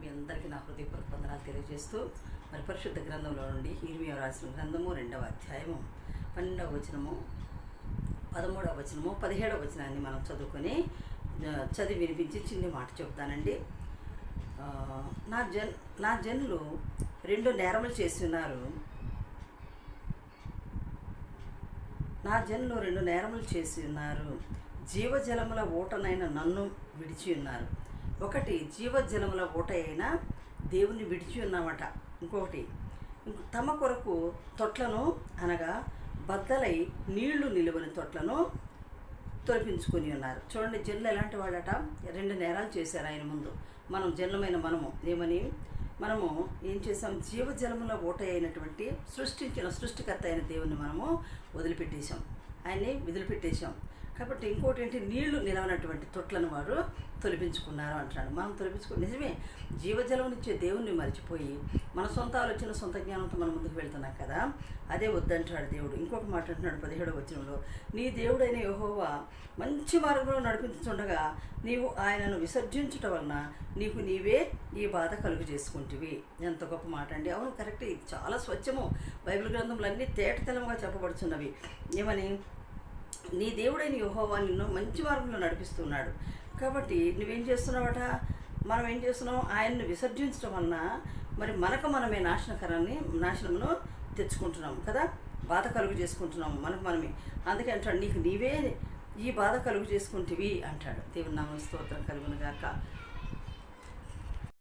మీ అందరికీ నా హృదయపూర్వక వందనాలు తెలియజేస్తూ మరి పరిశుద్ధ గ్రంథంలో నుండి హిర్మియ రాసిన గ్రంథము రెండవ అధ్యాయము పన్నెండవ వచనము పదమూడవ వచనము పదిహేడవ వచనాన్ని మనం చదువుకొని చదివి వినిపించి చిన్ని మాట చెప్తానండి నా జన్ నా జనులు రెండు నేరములు చేసి ఉన్నారు. నా జనులు రెండు నేరములు చేసి ఉన్నారు. జీవజలముల ఓటనైన నన్ను విడిచి ఉన్నారు. ఒకటి జీవజలముల ఊట అయిన దేవుని విడిచి ఉన్నామట. ఇంకొకటి తమ కొరకు తొట్లను అనగా బద్దలై నీళ్ళు నిలువని తొట్లను తొలపించుకొని ఉన్నారు. చూడండి జనులు ఎలాంటి వాళ్ళట? రెండు నేరాలు చేశారు ఆయన ముందు. మనం జనులమైన మనము. ఏమని? మనము ఏం చేసాం జీవజలముల ఊట అయినటువంటి సృష్టించిన సృష్టికర్త అయిన దేవుని మనము వదిలిపెట్టేశాం. ఆయన్ని వదిలిపెట్టేశాం. కాబట్టి ఇంకోటి ఏంటి నీళ్ళు నిలవనటువంటి తొట్లను వారు తొలపించుకున్నారు అంటున్నాడు. మనం తొలపించుకో నిజమే జీవజలం ఇచ్చే దేవుణ్ణి మర్చిపోయి మన సొంత ఆలోచన సొంత జ్ఞానంతో మనం ముందుకు వెళ్తున్నాం కదా? అదే వద్దంటాడు దేవుడు. ఇంకొక మాట అంటున్నాడు పదిహేడవ వచనంలో. నీ దేవుడైన యహోవా మంచి మార్గంలో నడిపించుండగా నీవు ఆయనను విసర్జించుట వలన నీకు నీవే ఈ బాధ కలుగు చేసుకుంటివి ఎంత గొప్ప మాట అండి. అవును కరెక్ట్. ఇది చాలా స్వచ్ఛము. బైబిల్ గ్రంథంలో అన్నీ తేటతెలముగా చెప్పబడుచున్నవి. ఏమని? నీ దేవుడైన యెహోవా నిన్ను మంచి మార్గంలో నడిపిస్తున్నాడు. కాబట్టి నువ్వేం చేస్తున్నావట? మనం ఏం చేస్తున్నాం? ఆయన్ని విసర్జించడం వలన మరి మనకు మనమే నాశనకరాన్ని నాశనమును తెచ్చుకుంటున్నాం కదా? బాధ కలుగు చేసుకుంటున్నాం మనకు మనమే. అందుకే అంటాడు నీకు నీవే ఈ బాధ కలుగు చేసుకుంటివి అంటాడు. దేవుని నామ స్తోత్రం కలుగును గాక.